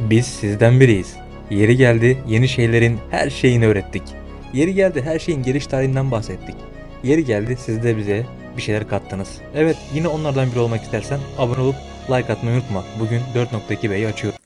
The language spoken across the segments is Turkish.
Biz sizden biriyiz. Yeri geldi yeni şeylerin her şeyini öğrettik. Yeri geldi her şeyin geliş tarihinden bahsettik. Yeri geldi siz de bize bir şeyler kattınız. Evet yine onlardan biri olmak istersen abone olup like atmayı unutma. Bugün 4.2 B'yi açıyorum.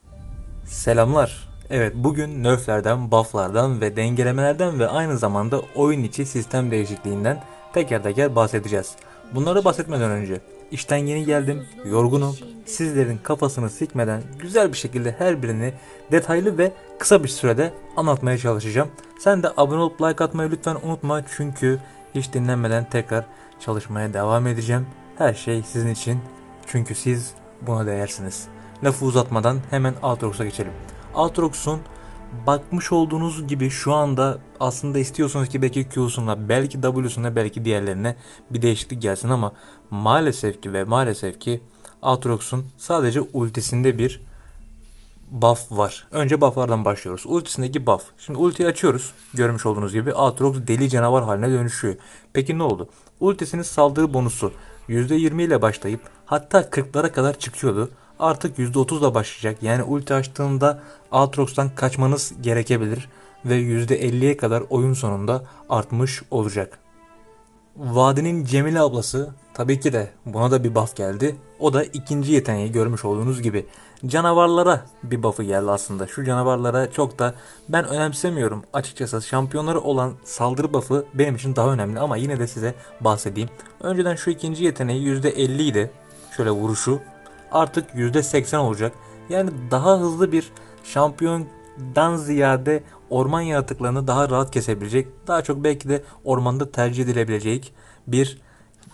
Selamlar. Evet bugün nerflerden, bufflardan ve dengelemelerden ve aynı zamanda oyun içi sistem değişikliğinden teker teker bahsedeceğiz. Bunları bahsetmeden önce işten yeni geldim, yorgunum. Sizlerin kafasını sikmeden güzel bir şekilde her birini detaylı ve kısa bir sürede anlatmaya çalışacağım. Sen de abone olup like atmayı lütfen unutma çünkü hiç dinlenmeden tekrar çalışmaya devam edeceğim. Her şey sizin için çünkü siz buna değersiniz. Lafı uzatmadan hemen Aatrox'a geçelim. Aatrox'un bakmış olduğunuz gibi şu anda aslında istiyorsunuz ki belki Q'suna, belki W'suna, belki diğerlerine bir değişiklik gelsin ama maalesef ki ve maalesef ki Aatrox'un sadece ultisinde bir buff var. Önce bufflardan başlıyoruz. Ultisindeki buff. Şimdi ultiyi açıyoruz. Görmüş olduğunuz gibi Aatrox deli canavar haline dönüşüyor. Peki ne oldu? Ultisinin saldırı bonusu %20 ile başlayıp hatta 40'lara kadar çıkıyordu. Artık %30 ile başlayacak. Yani ulti açtığında Aatrox'tan kaçmanız gerekebilir ve %50'ye kadar oyun sonunda artmış olacak. Vadinin Cemile ablası tabii ki de buna da bir buff geldi. O da ikinci yeteneği görmüş olduğunuz gibi. Canavarlara bir buff'ı geldi aslında. Şu canavarlara çok da ben önemsemiyorum. Açıkçası şampiyonları olan saldırı buff'ı benim için daha önemli ama yine de size bahsedeyim. Önceden şu ikinci yeteneği %50 idi. Şöyle vuruşu. Artık %80 olacak. Yani daha hızlı bir şampiyondan ziyade orman yaratıklarını daha rahat kesebilecek, daha çok belki de ormanda tercih edilebilecek bir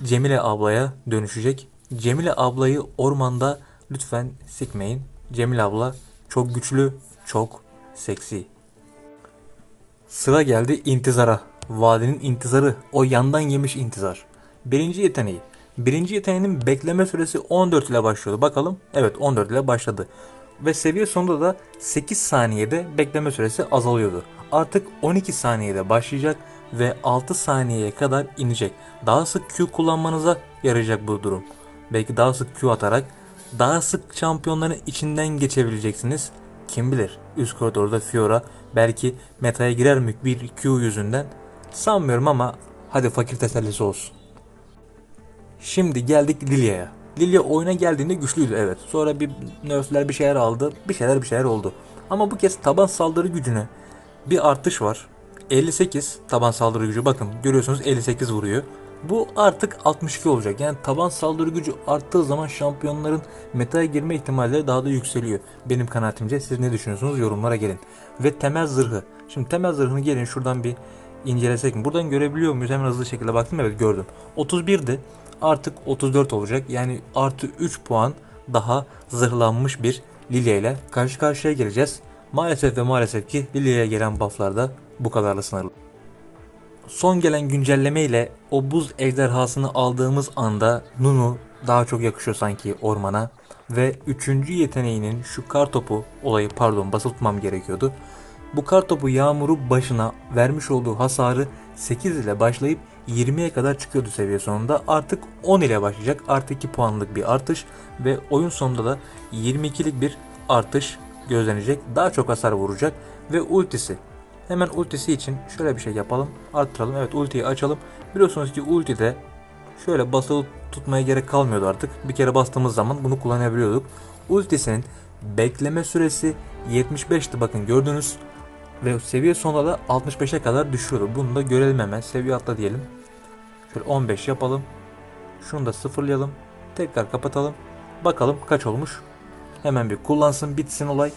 Cemile ablaya dönüşecek. Cemile ablayı ormanda lütfen sikmeyin. Cemile abla çok güçlü, çok seksi. Sıra geldi intizara. Vadinin intizarı. O yandan yemiş intizar. Birinci yeteneği. Birinci yeteneğinin bekleme süresi 14 ile başlıyordu. Bakalım. Evet 14 ile başladı. Ve seviye sonunda da 8 saniyede bekleme süresi azalıyordu. Artık 12 saniyede başlayacak ve 6 saniyeye kadar inecek. Daha sık Q kullanmanıza yarayacak bu durum. Belki daha sık Q atarak daha sık şampiyonların içinden geçebileceksiniz. Kim bilir üst koridorda Fiora belki metaya girer mi bir Q yüzünden sanmıyorum ama hadi fakir tesellisi olsun. Şimdi geldik Lilia'ya. Lilia oyuna geldiğinde güçlüydü evet. Sonra bir nerfler bir şeyler aldı. Bir şeyler bir şeyler oldu. Ama bu kez taban saldırı gücüne bir artış var. 58 taban saldırı gücü bakın görüyorsunuz 58 vuruyor. Bu artık 62 olacak. Yani taban saldırı gücü arttığı zaman şampiyonların metaya girme ihtimalleri daha da yükseliyor. Benim kanaatimce siz ne düşünüyorsunuz yorumlara gelin. Ve temel zırhı. Şimdi temel zırhını gelin şuradan bir incelesek? Buradan görebiliyor muyuz? Hemen hızlı şekilde baktım evet gördüm. 31'di artık 34 olacak. Yani artı 3 puan daha zırhlanmış bir Lilia ile karşı karşıya geleceğiz. Maalesef ve maalesef ki Lilia'ya gelen bufflar da bu kadarla sınırlı. Son gelen güncelleme ile o buz ejderhasını aldığımız anda Nunu daha çok yakışıyor sanki ormana. Ve üçüncü yeteneğinin şu kar topu olayı pardon basılı gerekiyordu. Bu kar topu yağmuru başına vermiş olduğu hasarı 8 ile başlayıp 20'ye kadar çıkıyordu seviye sonunda. Artık 10 ile başlayacak. Artı 2 puanlık bir artış ve oyun sonunda da 22'lik bir artış gözlenecek. Daha çok hasar vuracak ve ultisi. Hemen ultisi için şöyle bir şey yapalım. Arttıralım. Evet ultiyi açalım. Biliyorsunuz ki ultide şöyle basılı tutmaya gerek kalmıyordu artık. Bir kere bastığımız zaman bunu kullanabiliyorduk. Ultisinin bekleme süresi 75'ti bakın gördünüz. Ve seviye sonunda da 65'e kadar düşüyordu. Bunu da görelim hemen. Seviye atla diyelim. Şöyle 15 yapalım. Şunu da sıfırlayalım. Tekrar kapatalım. Bakalım kaç olmuş. Hemen bir kullansın bitsin olay.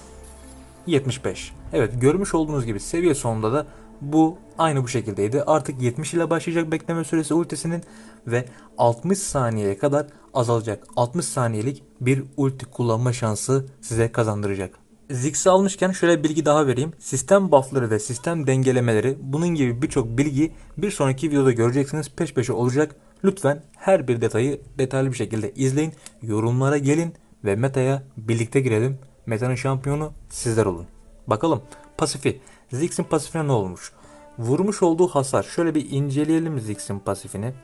75. Evet görmüş olduğunuz gibi seviye sonunda da bu aynı bu şekildeydi. Artık 70 ile başlayacak bekleme süresi ultisinin ve 60 saniyeye kadar azalacak. 60 saniyelik bir ulti kullanma şansı size kazandıracak. Ziggs'i almışken şöyle bilgi daha vereyim. Sistem buffları ve sistem dengelemeleri bunun gibi birçok bilgi bir sonraki videoda göreceksiniz. Peş peşe olacak. Lütfen her bir detayı detaylı bir şekilde izleyin. Yorumlara gelin ve metaya birlikte girelim. Meta'nın şampiyonu sizler olun. Bakalım pasifi. Ziggs'in pasifine ne olmuş? Vurmuş olduğu hasar. Şöyle bir inceleyelim Ziggs'in pasifini.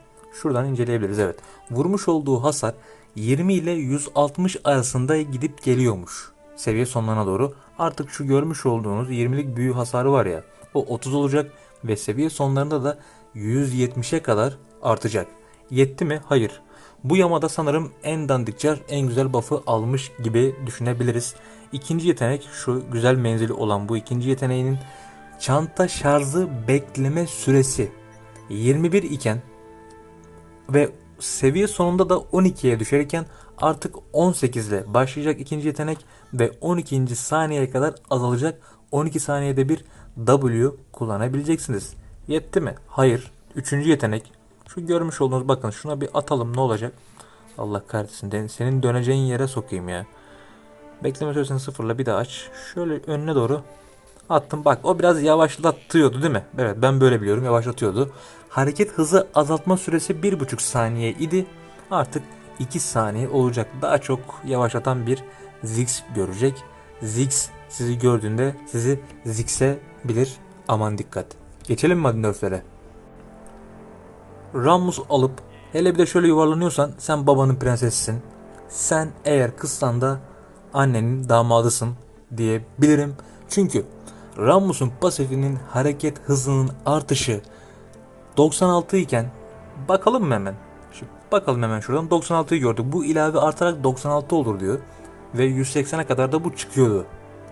Şuradan inceleyebiliriz evet. Vurmuş olduğu hasar 20 ile 160 arasında gidip geliyormuş. Seviye sonlarına doğru. Artık şu görmüş olduğunuz 20'lik büyü hasarı var ya o 30 olacak ve seviye sonlarında da 170'e kadar artacak. Yetti mi? Hayır. Bu yamada sanırım en dandik çar en güzel buff'ı almış gibi düşünebiliriz. İkinci yetenek şu güzel menzili olan bu ikinci yeteneğinin çanta şarjı bekleme süresi 21 iken ve seviye sonunda da 12'ye düşerken artık 18 ile başlayacak ikinci yetenek ve 12. saniyeye kadar azalacak. 12 saniyede bir W kullanabileceksiniz. Yetti mi? Hayır. Üçüncü yetenek. Şu görmüş olduğunuz bakın şuna bir atalım ne olacak? Allah kahretsin. Senin döneceğin yere sokayım ya. Bekleme süresini sıfırla bir daha aç. Şöyle önüne doğru attım. Bak o biraz yavaşlatıyordu değil mi? Evet ben böyle biliyorum yavaşlatıyordu. Hareket hızı azaltma süresi 1,5 saniye idi. Artık 2 saniye olacak. Daha çok yavaşlatan bir Ziggs görecek. Ziggs sizi gördüğünde sizi Ziggs'e bilir. Aman dikkat. Geçelim mi hadi nerflere? Rammus alıp hele bir de şöyle yuvarlanıyorsan sen babanın prensesisin. Sen eğer kızsan da annenin damadısın diyebilirim. Çünkü Rammus'un pasifinin hareket hızının artışı 96 iken bakalım mı hemen? Şu, bakalım hemen şuradan 96'yı gördük. Bu ilave artarak 96 olur diyor. Ve 180'e kadar da bu çıkıyordu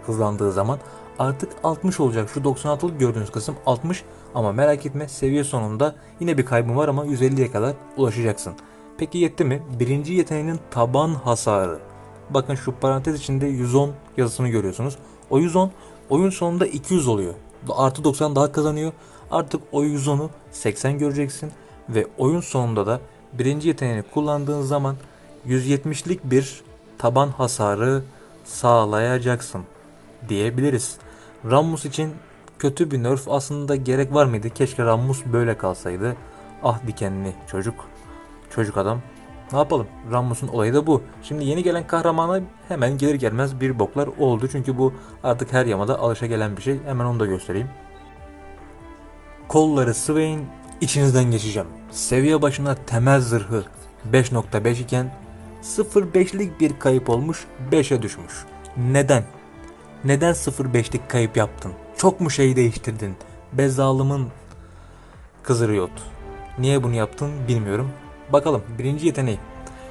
hızlandığı zaman. Artık 60 olacak. Şu 96'lık gördüğünüz kısım 60 ama merak etme seviye sonunda yine bir kaybın var ama 150'ye kadar ulaşacaksın. Peki yetti mi? Birinci yeteneğinin taban hasarı. Bakın şu parantez içinde 110 yazısını görüyorsunuz. O 110 oyun sonunda 200 oluyor. Artı 90 daha kazanıyor. Artık o 110'u 80 göreceksin. Ve oyun sonunda da birinci yeteneğini kullandığın zaman 170'lik bir taban hasarı sağlayacaksın diyebiliriz. Rammus için kötü bir nerf aslında gerek var mıydı? Keşke Rammus böyle kalsaydı. Ah dikenli çocuk. Çocuk adam. Ne yapalım? Rammus'un olayı da bu. Şimdi yeni gelen kahramana hemen gelir gelmez bir boklar oldu. Çünkü bu artık her yamada alışa gelen bir şey. Hemen onu da göstereyim. Kolları sıvayın, içinizden geçeceğim. Seviye başına temel zırhı 5.5 iken 0.5'lik bir kayıp olmuş 5'e düşmüş. Neden? Neden 0.5'lik kayıp yaptın? Çok mu şey değiştirdin? Be zalımın kızı Riot. Niye bunu yaptın bilmiyorum. Bakalım birinci yeteneği.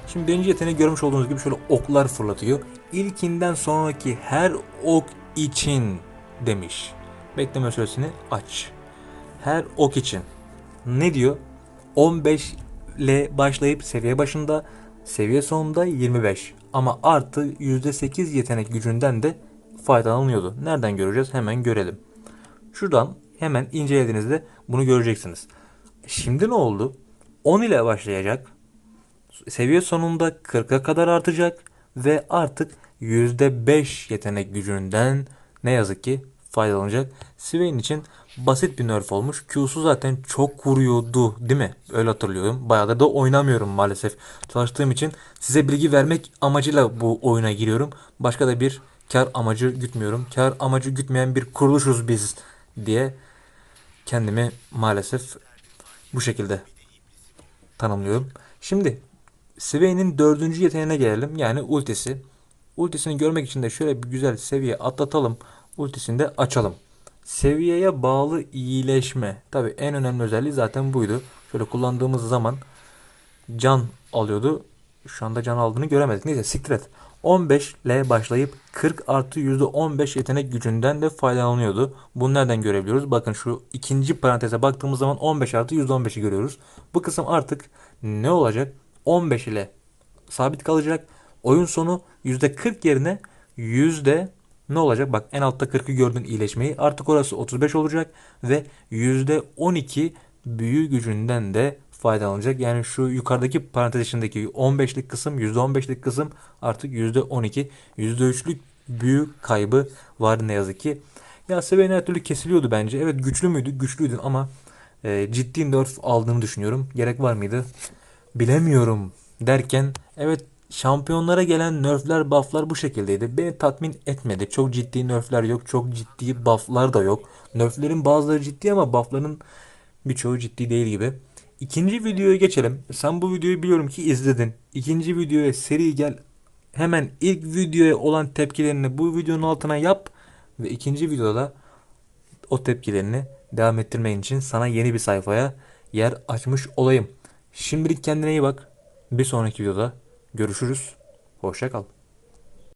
Şimdi birinci yeteneği görmüş olduğunuz gibi şöyle oklar fırlatıyor. İlkinden sonraki her ok için demiş. Bekleme süresini aç. Her ok için. Ne diyor? 15 ile başlayıp seviye başında, seviye sonunda 25. Ama artı %8 yetenek gücünden de faydalanıyordu. Nereden göreceğiz? Hemen görelim. Şuradan hemen incelediğinizde bunu göreceksiniz. Şimdi ne oldu? 10 ile başlayacak. Seviye sonunda 40'a kadar artacak ve artık %5 yetenek gücünden ne yazık ki faydalanacak. Swain için basit bir nerf olmuş. Q'su zaten çok vuruyordu değil mi? Öyle hatırlıyorum. Bayağıdır da oynamıyorum maalesef. Çalıştığım için size bilgi vermek amacıyla bu oyuna giriyorum. Başka da bir kar amacı gütmüyorum. Kar amacı gütmeyen bir kuruluşuz biz diye kendimi maalesef bu şekilde tanımlıyorum. Şimdi Swain'in dördüncü yeteneğine gelelim. Yani ultisi. Ultisini görmek için de şöyle bir güzel seviye atlatalım. Ultisini de açalım. Seviyeye bağlı iyileşme. Tabi en önemli özelliği zaten buydu. Şöyle kullandığımız zaman can alıyordu. Şu anda can aldığını göremedik. Neyse siktir et. 15 ile başlayıp 40 artı %15 yetenek gücünden de faydalanıyordu. Bunu nereden görebiliyoruz? Bakın şu ikinci paranteze baktığımız zaman 15 artı %15'i görüyoruz. Bu kısım artık ne olacak? 15 ile sabit kalacak. Oyun sonu %40 yerine yüzde ne olacak? Bak en altta 40'ı gördün iyileşmeyi. Artık orası 35 olacak ve %12 büyü gücünden de faydalanacak. Yani şu yukarıdaki parantez içindeki 15'lik kısım %15'lik kısım artık %12 %3'lük büyük kaybı var ne yazık ki. Ya Swain her türlü kesiliyordu bence. Evet güçlü müydü? Güçlüydü ama e, ciddi nerf aldığını düşünüyorum. Gerek var mıydı? Bilemiyorum derken evet şampiyonlara gelen nerfler bufflar bu şekildeydi. Beni tatmin etmedi. Çok ciddi nerfler yok. Çok ciddi bufflar da yok. Nerflerin bazıları ciddi ama buffların birçoğu ciddi değil gibi. İkinci videoya geçelim. Sen bu videoyu biliyorum ki izledin. İkinci videoya seri gel. hemen ilk videoya olan tepkilerini bu videonun altına yap ve ikinci videoda o tepkilerini devam ettirmen için sana yeni bir sayfaya yer açmış olayım. Şimdilik kendine iyi bak. Bir sonraki videoda görüşürüz. Hoşça kal.